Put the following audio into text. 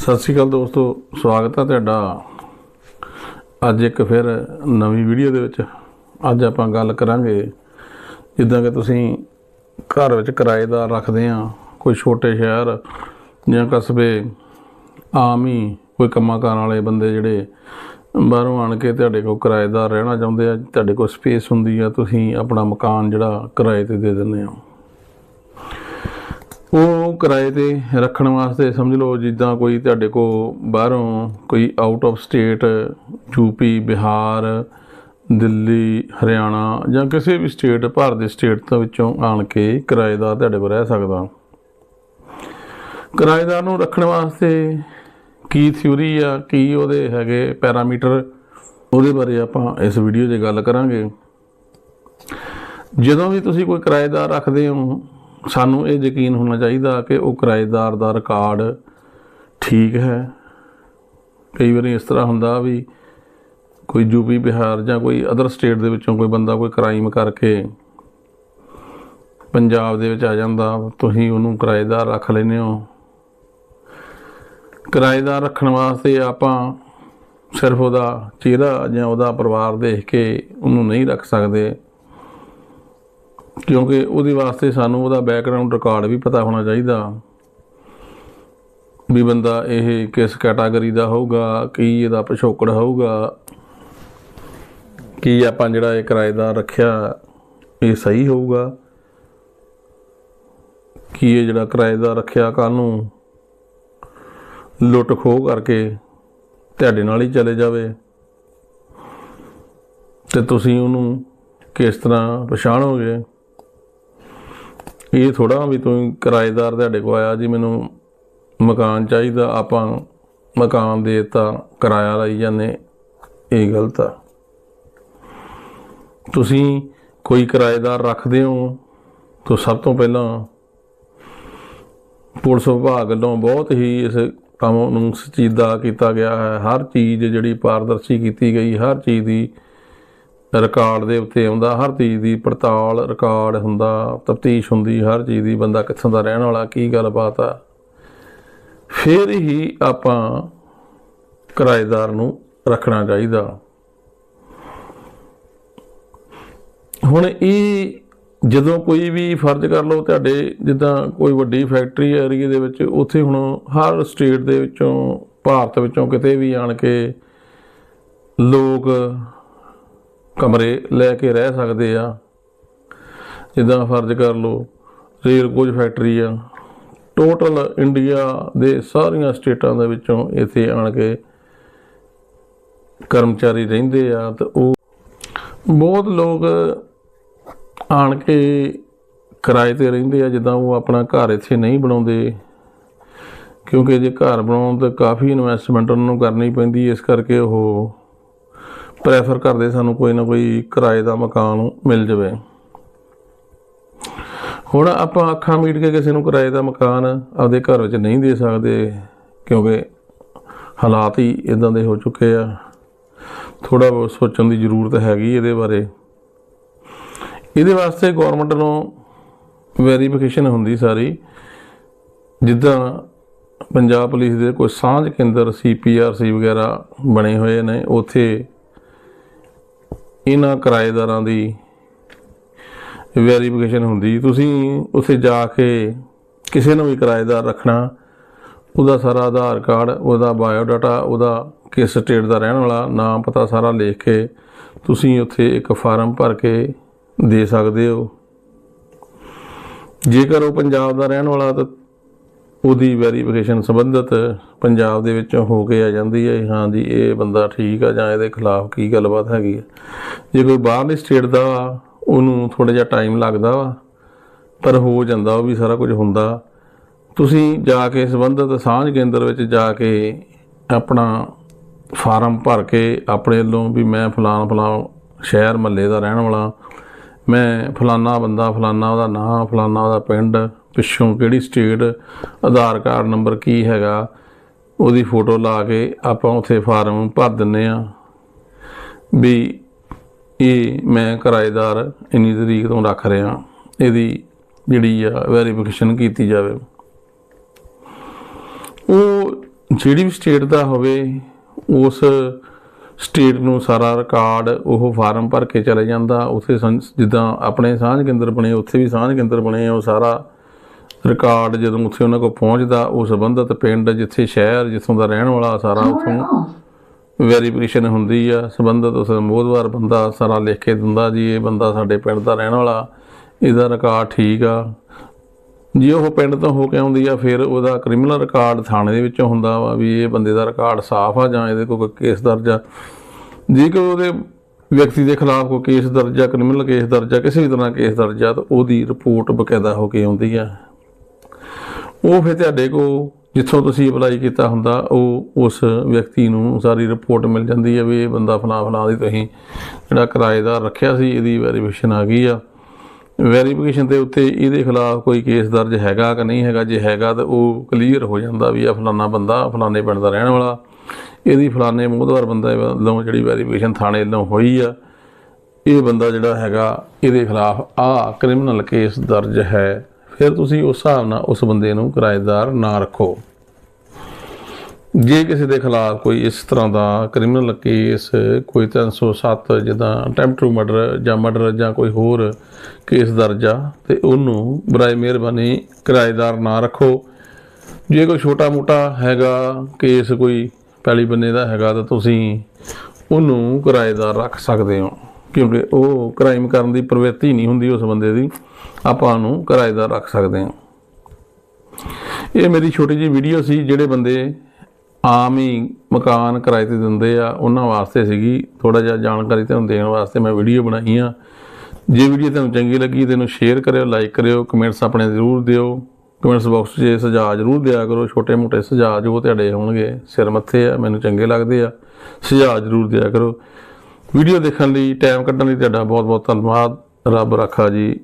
ਸਤਿ ਸ਼੍ਰੀ ਅਕਾਲ ਦੋਸਤੋ, ਸਵਾਗਤ ਹੈ ਤੁਹਾਡਾ। ਅੱਜ ਇੱਕ ਫਿਰ ਨਵੀਂ ਵੀਡੀਓ ਦੇ ਵਿੱਚ ਅੱਜ ਆਪਾਂ ਗੱਲ ਕਰਾਂਗੇ। ਜਿੱਦਾਂ ਕਿ ਤੁਸੀਂ ਘਰ ਵਿੱਚ ਕਿਰਾਏਦਾਰ ਰੱਖਦੇ ਆ, ਕੋਈ ਛੋਟੇ ਸ਼ਹਿਰ ਜਾਂ ਕਸਬੇ, ਆਮ ਹੀ ਕੋਈ ਕੰਮਾਂ ਕਾਰਾਂ ਵਾਲੇ ਬੰਦੇ ਜਿਹੜੇ ਬਾਹਰੋਂ ਆਣ ਕੇ ਤੁਹਾਡੇ ਕੋਲ ਕਿਰਾਏਦਾਰ ਰਹਿਣਾ ਚਾਹੁੰਦੇ ਆ, ਤੁਹਾਡੇ ਕੋਲ ਸਪੇਸ ਹੁੰਦੀ ਆ, ਤੁਸੀਂ ਆਪਣਾ ਮਕਾਨ ਜਿਹੜਾ ਕਿਰਾਏ ਤੇ ਦੇ ਦਿੰਦੇ ਆ ਉਹ ਕਿਰਾਏ ਤੇ ਰੱਖਣ ਵਾਸਤੇ ਸਮਝ ਲਓ ਜਿੱਦਾਂ ਕੋਈ ਤੁਹਾਡੇ ਕੋ ਬਾਹਰੋਂ ਕੋਈ out of state UP Bihar, Delhi, Haryana ਜਾਂ ਕਿਸੇ ਵੀ ਸਟੇਟ ਭਾਰਤ ਦੇ ਸਟੇਟ ਤੋਂ ਵਿੱਚੋਂ ਆਣ ਕੇ ਕਿਰਾਏਦਾਰ ਤੁਹਾਡੇ ਕੋਲ ਰਹਿ ਸਕਦਾ। ਕਿਰਾਏਦਾਰ ਨੂੰ ਰੱਖਣ ਵਾਸਤੇ ਕੀ ਥਿਊਰੀ ਆ, ਕੀ ਉਹਦੇ ਹੈਗੇ ਪੈਰਾਮੀਟਰ, ਉਹਦੇ ਬਾਰੇ ਆਪਾਂ ਇਸ ਵੀਡੀਓ 'ਚ ਗੱਲ ਕਰਾਂਗੇ। ਜਦੋਂ ਵੀ ਤੁਸੀਂ ਕੋਈ ਕਿਰਾਏਦਾਰ ਰੱਖਦੇ ਹੋ ਸਾਨੂੰ ਇਹ ਯਕੀਨ ਹੋਣਾ ਚਾਹੀਦਾ ਕਿ ਉਹ ਕਿਰਾਏਦਾਰ ਦਾ ਰਿਕਾਰਡ ਠੀਕ ਹੈ। ਕਈ ਵਾਰੀ ਇਸ ਤਰ੍ਹਾਂ ਹੁੰਦਾ ਵੀ ਕੋਈ ਯੂਪੀ ਬਿਹਾਰ ਜਾਂ ਕੋਈ ਅਦਰ ਸਟੇਟ ਦੇ ਵਿੱਚੋਂ ਕੋਈ ਬੰਦਾ ਕੋਈ ਕ੍ਰਾਈਮ ਕਰਕੇ ਪੰਜਾਬ ਦੇ ਵਿੱਚ ਆ ਜਾਂਦਾ, ਤੁਸੀਂ ਉਹਨੂੰ ਕਿਰਾਏਦਾਰ ਰੱਖ ਲੈਂਦੇ ਹੋ। ਕਿਰਾਏਦਾਰ ਰੱਖਣ ਵਾਸਤੇ ਆਪਾਂ ਸਿਰਫ ਉਹਦਾ ਚਿਹਰਾ ਜਾਂ ਉਹਦਾ ਪਰਿਵਾਰ ਦੇਖ ਕੇ ਉਹਨੂੰ ਨਹੀਂ ਰੱਖ ਸਕਦੇ। ਕਿਉਂਕਿ ਉਹਦੇ ਵਾਸਤੇ ਸਾਨੂੰ ਉਹਦਾ ਬੈਕਗ੍ਰਾਉਂਡ ਰਿਕਾਰਡ ਵੀ ਪਤਾ ਹੋਣਾ ਚਾਹੀਦਾ। ਵੀ ਬੰਦਾ ਇਹ ਕਿਸ ਕੈਟਾਗਰੀ ਦਾ ਹੋਊਗਾ, ਕੀ ਇਹਦਾ ਪਿਛੋਕੜ ਹੋਊਗਾ, ਕੀ ਆਪਾਂ ਜਿਹੜਾ ਇਹ ਕਿਰਾਏਦਾਰ ਰੱਖਿਆ, ਇਹ ਸਹੀ ਹੋਊਗਾ, ਕੀ ਇਹ ਜਿਹੜਾ ਕਿਰਾਏਦਾਰ ਰੱਖਿਆ ਕੱਲ ਨੂੰ ਲੁੱਟ ਖੋਹ ਕਰਕੇ ਤੁਹਾਡੇ ਨਾਲ ਹੀ ਚਲੇ ਜਾਵੇ। ਤੇ ਤੁਸੀਂ ਉਹਨੂੰ ਕਿਸ ਤਰ੍ਹਾਂ ਪਛਾਣੋਗੇ? ਇਹ ਥੋੜਾ ਵੀ ਤੂੰ ਕਿਰਾਏਦਾਰ ਤੁਹਾਡੇ ਕੋਲ ਆਇਆ ਜੀ, ਮੈਨੂੰ ਮਕਾਨ ਚਾਹੀਦਾ, ਆਪਾਂ ਮਕਾਨ ਦੇਤਾ, ਕਿਰਾਇਆ ਲਈ ਜਾਂਦੇ। ਇਹ ਗਲਤ ਆ। ਤੁਸੀਂ ਕੋਈ ਕਿਰਾਏਦਾਰ ਰੱਖਦੇ ਹੋ ਤਾਂ ਸਭ ਤੋਂ ਪਹਿਲਾਂ ਪੁਲਿਸ ਵਿਭਾਗ ਵੱਲੋਂ ਬਹੁਤ ਹੀ ਇਸ ਕੰਮ ਨੂੰ ਸਚੀਦਾ ਕੀਤਾ ਗਿਆ ਹੈ। ਹਰ ਚੀਜ਼ ਜਿਹੜੀ ਪਾਰਦਰਸ਼ੀ ਕੀਤੀ ਗਈ, ਹਰ ਚੀਜ਼ ਦੀ ਰਿਕਾਰਡ ਦੇ ਉੱਤੇ ਆਉਂਦਾ, ਹਰ ਚੀਜ਼ ਦੀ ਪੜਤਾਲ, ਰਿਕਾਰਡ ਹੁੰਦਾ, ਤਫਤੀਸ਼ ਹੁੰਦੀ, ਹਰ ਚੀਜ਼ ਦੀ ਬੰਦਾ ਕਿੱਥੋਂ ਦਾ ਰਹਿਣ ਵਾਲਾ, ਕੀ ਗੱਲਬਾਤ ਆ। ਫਿਰ ਹੀ ਆਪਾਂ ਕਿਰਾਏਦਾਰ ਨੂੰ ਰੱਖਣਾ ਚਾਹੀਦਾ। ਹੁਣ ਇਹ ਜਦੋਂ ਕੋਈ ਵੀ ਫਰਜ਼ ਕਰ ਲਓ, ਤੁਹਾਡੇ ਜਿੱਦਾਂ ਕੋਈ ਵੱਡੀ ਫੈਕਟਰੀ ਏਰੀਆ ਦੇ ਵਿੱਚ, ਉੱਥੇ ਹੁਣ ਹਰ ਸਟੇਟ ਦੇ ਵਿੱਚੋਂ, ਭਾਰਤ ਵਿੱਚੋਂ ਕਿਤੇ ਵੀ ਆਣ ਕੇ ਲੋਕ ਕਮਰੇ ਲੈ ਕੇ ਰਹਿ ਸਕਦੇ ਆ। ਜਿੱਦਾਂ ਫਰਜ਼ ਕਰ ਲਓ, ਰੇਲ ਕੋਚ ਫੈਕਟਰੀ ਆ। ਟੋਟਲ ਇੰਡੀਆ ਦੇ ਸਾਰੀਆਂ ਸਟੇਟਾਂ ਦੇ ਵਿੱਚੋਂ ਇੱਥੇ ਆਣ ਕੇ ਕਰਮਚਾਰੀ ਰਹਿੰਦੇ ਆ ਤੇ ਉਹ ਬਹੁਤ ਲੋਕ ਆਣ ਕੇ ਕਿਰਾਏ ਤੇ ਰਹਿੰਦੇ ਆ, ਜਿੱਦਾਂ ਉਹ ਆਪਣਾ ਘਰ ਇੱਥੇ ਨਹੀਂ ਬਣਾਉਂਦੇ। ਕਿਉਂਕਿ ਜੇ ਘਰ ਬਣਾਉਣ ਤੇ ਕਾਫੀ ਇਨਵੈਸਟਮੈਂਟ ਉਹਨਾਂ ਨੂੰ ਕਰਨੀ ਪੈਂਦੀ, ਇਸ ਕਰਕੇ ਉਹ ਪ੍ਰੈਫਰ ਕਰਦੇ ਸਾਨੂੰ ਕੋਈ ਨਾ ਕੋਈ ਕਿਰਾਏ ਦਾ ਮਕਾਨ ਮਿਲ ਜਾਵੇ। ਹੁਣ ਆਪਾਂ ਅੱਖਾਂ ਮੀਟ ਕੇ ਕਿਸੇ ਨੂੰ ਕਿਰਾਏ ਦਾ ਮਕਾਨ ਆਪਦੇ ਘਰ ਵਿੱਚ ਨਹੀਂ ਦੇ ਸਕਦੇ, ਕਿਉਂਕਿ ਹਾਲਾਤ ਹੀ ਇਦਾਂ ਦੇ ਹੋ ਚੁੱਕੇ ਆ। ਥੋੜਾ ਬਹੁਤ ਸੋਚਣ ਦੀ ਜ਼ਰੂਰਤ ਹੈਗੀ ਇਹਦੇ ਬਾਰੇ। ਇਹਦੇ ਵਾਸਤੇ ਗਵਰਨਮੈਂਟ ਨੂੰ ਵੈਰੀਫਿਕੇਸ਼ਨ ਹੁੰਦੀ ਸਾਰੀ। ਜਿੱਦਾਂ ਪੰਜਾਬ ਪੁਲਿਸ ਦੇ ਕੋਈ ਸਾਂਝ ਕੇਂਦਰ ਸੀਪੀਆਰਸੀ ਵਗੈਰਾ ਬਣੇ ਹੋਏ ਨੇ, ਉੱਥੇ ਇਹਨਾਂ ਕਿਰਾਏਦਾਰਾਂ ਦੀ ਵੈਰੀਫਿਕੇਸ਼ਨ ਹੁੰਦੀ। ਤੁਸੀਂ ਉੱਥੇ ਜਾ ਕੇ ਕਿਸੇ ਨੂੰ ਵੀ ਕਿਰਾਏਦਾਰ ਰੱਖਣਾ, ਉਹਦਾ ਸਾਰਾ ਆਧਾਰ ਕਾਰਡ, ਉਹਦਾ ਬਾਇਓਡਾਟਾ ਉਹਦਾ ਕਿਸ ਸਟੇਟ ਦਾ ਰਹਿਣ ਵਾਲਾ, ਨਾਮ ਪਤਾ ਸਾਰਾ ਲਿਖ ਕੇ ਤੁਸੀਂ ਉੱਥੇ ਇੱਕ ਫਾਰਮ ਭਰ ਕੇ ਦੇ ਸਕਦੇ ਹੋ। ਜੇਕਰ ਉਹ ਪੰਜਾਬ ਦਾ ਰਹਿਣ ਵਾਲਾ ਤਾਂ ਉਹਦੀ ਵੈਰੀਫਿਕੇਸ਼ਨ ਸੰਬੰਧਿਤ ਪੰਜਾਬ ਦੇ ਵਿੱਚੋਂ ਹੋ ਕੇ ਆ ਜਾਂਦੀ ਹੈ। ਹਾਂ ਜੀ ਇਹ ਬੰਦਾ ਠੀਕ ਆ ਜਾਂ ਇਹਦੇ ਖਿਲਾਫ ਕੀ ਗੱਲਬਾਤ ਹੈਗੀ ਹੈ ਜੇ ਕੋਈ ਬਾਹਰਲੀ ਸਟੇਟ ਦਾ ਵਾ, ਉਹਨੂੰ ਥੋੜਾ ਜਿਹਾ ਟਾਈਮ ਲੱਗਦਾ ਵਾ ਪਰ ਹੋ ਜਾਂਦਾ ਉਹ ਵੀ ਸਾਰਾ ਕੁਝ ਹੁੰਦਾ। ਤੁਸੀਂ ਜਾ ਕੇ ਸੰਬੰਧਿਤ ਸਾਂਝ ਕੇਂਦਰ ਵਿੱਚ ਜਾ ਕੇ ਆਪਣਾ ਫਾਰਮ ਭਰ ਕੇ ਆਪਣੇ ਵੱਲੋਂ ਵੀ ਮੈਂ ਫਲਾਣ ਫਲਾਣ ਸ਼ਹਿਰ ਮਹੱਲੇ ਦਾ ਰਹਿਣ ਵਾਲਾ ਮੈਂ ਫਲਾਨਾ ਬੰਦਾ ਫਲਾਨਾ ਉਹਦਾ ਨਾਂ ਫਲਾਨਾ ਉਹਦਾ ਪਿੰਡ ਪਿੱਛੋਂ ਕਿਹੜੀ ਸਟੇਟ ਆਧਾਰ ਕਾਰਡ ਨੰਬਰ ਕੀ ਹੈਗਾ, ਉਹਦੀ ਫੋਟੋ ਲਾ ਕੇ ਆਪਾਂ ਉੱਥੇ ਫਾਰਮ ਭਰ ਦਿੰਨੇ ਆ ਵੀ ਇਹ ਮੈਂ ਕਿਰਾਏਦਾਰ ਇੰਨੀ ਤਰੀਕ ਤੋਂ ਰੱਖ ਰਿਹਾ, ਇਹਦੀ ਜਿਹੜੀ ਆ ਵੈਰੀਫਿਕੇਸ਼ਨ ਕੀਤੀ ਜਾਵੇ। ਉਹ ਜਿਹੜੀ ਵੀ ਸਟੇਟ ਦਾ ਹੋਵੇ, ਉਸ ਸਟੇਟ ਨੂੰ ਸਾਰਾ ਰਿਕਾਰਡ ਉਹ ਫਾਰਮ ਭਰ ਕੇ ਚਲੇ ਜਾਂਦਾ, ਉੱਥੇ ਸੰ- ਜਿੱਦਾਂ ਆਪਣੇ ਸਾਂਝ ਕੇਂਦਰ ਬਣੇ, ਉੱਥੇ ਵੀ ਸਾਂਝ ਕੇਂਦਰ ਬਣੇ ਉਹ ਸਾਰਾ ਰਿਕਾਰਡ ਜਦੋਂ ਉੱਥੇ ਉਹਨਾਂ ਕੋਲ ਪਹੁੰਚਦਾ ਉਹ ਸੰਬੰਧਿਤ ਪਿੰਡ ਜਿੱਥੇ ਸ਼ਹਿਰ ਜਿੱਥੋਂ ਦਾ ਰਹਿਣ ਵਾਲਾ ਸਾਰਾ ਉੱਥੋਂ ਵੈਰੀਫਿਕੇਸ਼ਨ ਹੁੰਦੀ ਆ ਸੰਬੰਧਿਤ ਉਸ ਮੋਦਵਾਰ ਬੰਦਾ ਸਾਰਾ ਲਿਖ ਕੇ ਦਿੰਦਾ ਜੀ ਇਹ ਬੰਦਾ ਸਾਡੇ ਪਿੰਡ ਦਾ ਰਹਿਣ ਵਾਲਾ ਇਹਦਾ ਰਿਕਾਰਡ ਠੀਕ ਆ। ਜੇ ਉਹ ਪਿੰਡ ਤੋਂ ਹੋ ਕੇ ਆਉਂਦੀ ਆ ਫਿਰ ਉਹਦਾ ਕ੍ਰਿਮੀਨਲ ਰਿਕਾਰਡ ਥਾਣੇ ਦੇ ਵਿੱਚੋਂ ਹੁੰਦਾ ਵਾ ਵੀ ਇਹ ਬੰਦੇ ਦਾ ਰਿਕਾਰਡ ਸਾਫ਼ ਆ ਜਾਂ ਇਹਦੇ ਕੋਲ ਕੋਈ ਕੇਸ ਦਰਜ ਆ। ਜੇ ਕੋਈ ਉਹਦੇ ਵਿਅਕਤੀ ਦੇ ਖਿਲਾਫ ਕੋਈ ਕੇਸ ਦਰਜ ਆ ਕ੍ਰਿਮੀਨਲ ਕੇਸ ਦਰਜ ਆ ਕਿਸੇ ਵੀ ਤਰ੍ਹਾਂ ਕੇਸ ਦਰਜ ਆ ਤਾਂ ਉਹਦੀ ਰਿਪੋਰਟ ਬਕਾਇਦਾ ਹੋ ਕੇ ਆਉਂਦੀ ਆ। ਉਹ ਫਿਰ ਤੁਹਾਡੇ ਕੋਲ ਜਿੱਥੋਂ ਤੁਸੀਂ ਅਪਲਾਈ ਕੀਤਾ ਹੁੰਦਾ, ਉਹ ਉਸ ਵਿਅਕਤੀ ਨੂੰ ਸਾਰੀ ਰਿਪੋਰਟ ਮਿਲ ਜਾਂਦੀ ਹੈ ਵੀ ਇਹ ਬੰਦਾ ਫਲਾ ਫਲਾ ਦੀ ਤੁਸੀਂ ਜਿਹੜਾ ਕਿਰਾਏਦਾਰ ਰੱਖਿਆ ਸੀ, ਇਹਦੀ ਵੈਰੀਫਿਕੇਸ਼ਨ ਆ ਗਈ ਆ। ਵੈਰੀਫਿਕੇਸ਼ਨ ਦੇ ਉੱਤੇ ਇਹਦੇ ਖਿਲਾਫ ਕੋਈ ਕੇਸ ਦਰਜ ਹੈਗਾ ਕਿ ਨਹੀਂ ਹੈਗਾ, ਜੇ ਹੈਗਾ ਤਾਂ ਉਹ ਕਲੀਅਰ ਹੋ ਜਾਂਦਾ ਵੀ ਆ ਫਲਾਨਾ ਬੰਦਾ ਫਲਾਨੇ ਪਿੰਡ ਦਾ ਰਹਿਣ ਵਾਲਾ, ਇਹਦੀ ਫਲਾਨੇ ਮੋਹਦਵਾਰ ਬੰਦਾ ਵੱਲੋਂ ਜਿਹੜੀ ਵੈਰੀਫਿਕੇਸ਼ਨ ਥਾਣੇ ਵੱਲੋਂ ਹੋਈ ਆ, ਇਹ ਬੰਦਾ ਜਿਹੜਾ ਹੈਗਾ, ਇਹਦੇ ਖਿਲਾਫ ਆ ਕ੍ਰਿਮੀਨਲ ਕੇਸ ਦਰਜ ਹੈ। ਫਿਰ ਤੁਸੀਂ ਉਸ ਹਿਸਾਬ ਨਾਲ ਉਸ ਬੰਦੇ ਨੂੰ ਕਿਰਾਏਦਾਰ ਨਾ ਰੱਖੋ। ਜੇ ਕਿਸੇ ਦੇ ਖਿਲਾਫ ਕੋਈ ਇਸ ਤਰ੍ਹਾਂ ਦਾ ਕ੍ਰਿਮੀਨਲ ਕੇਸ ਕੋਈ 307 ਜਿੱਦਾਂ ਅਟੈਂਪਟ ਟੂ ਮਰਡਰ ਜਾਂ ਮਰਡਰ ਜਾਂ ਕੋਈ ਹੋਰ ਕੇਸ ਦਰਜ ਆ, ਤੇ ਉਹਨੂੰ ਬਰਾਏ ਮਿਹਰਬਾਨੀ ਕਿਰਾਏਦਾਰ ਨਾ ਰੱਖੋ। ਜੇ ਕੋਈ ਛੋਟਾ ਮੋਟਾ ਹੈਗਾ ਕੇਸ ਕੋਈ ਪੈਲੀ ਬੰਨੇ ਦਾ ਹੈਗਾ, ਤਾਂ ਤੁਸੀਂ ਉਹਨੂੰ ਕਿਰਾਏਦਾਰ ਰੱਖ ਸਕਦੇ ਹੋ। ਕਿਉਂਕਿ ਉਹ ਕ੍ਰਾਈਮ ਕਰਨ ਦੀ ਪ੍ਰਵਿਰਤੀ ਨਹੀਂ ਹੁੰਦੀ ਉਸ ਬੰਦੇ ਦੀ। ਆਪਾਂ ਉਹਨੂੰ ਕਿਰਾਏਦਾਰ ਰੱਖ ਸਕਦੇ ਹਾਂ। ਇਹ ਮੇਰੀ ਛੋਟੀ ਜਿਹੀ ਵੀਡੀਓ ਸੀ, ਜਿਹੜੇ ਬੰਦੇ ਆਮ ਹੀ ਮਕਾਨ ਕਿਰਾਏ ਤੇ ਦਿੰਦੇ ਆ, ਉਹਨਾਂ ਵਾਸਤੇ ਸੀਗੀ। ਥੋੜਾ ਜਿਹਾ ਜਾਣਕਾਰੀ ਤੁਹਾਨੂੰ ਦੇਣ ਵਾਸਤੇ ਮੈਂ ਵੀਡੀਓ ਬਣਾਈ ਆ ਜੇ ਵੀਡੀਓ ਤੁਹਾਨੂੰ ਚੰਗੀ ਲੱਗੀ ਤੇ ਇਹਨੂੰ ਸ਼ੇਅਰ ਕਰਿਓ ਲਾਈਕ ਕਰਿਓ ਕਮੈਂਟਸ ਆਪਣੇ ਜ਼ਰੂਰ ਦਿਓ। ਕਮੈਂਟਸ ਬਾਕਸ 'ਚ ਸੁਝਾਅ ਜ਼ਰੂਰ ਦਿਆ ਕਰੋ। ਛੋਟੇ ਮੋਟੇ ਸੁਝਾਅ ਜੋ ਤੁਹਾਡੇ ਹੋਣਗੇ ਸਿਰ ਮੱਥੇ ਆ, ਮੈਨੂੰ ਚੰਗੇ ਲੱਗਦੇ ਆ। ਸੁਝਾਅ ਜ਼ਰੂਰ ਦਿਆ ਕਰੋ। ਵੀਡੀਓ ਦੇਖਣ ਲਈ ਟਾਈਮ ਕੱਢਣ ਲਈ ਤੁਹਾਡਾ ਬਹੁਤ ਬਹੁਤ ਧੰਨਵਾਦ। ਰੱਬ ਰਾਖਾ ਜੀ।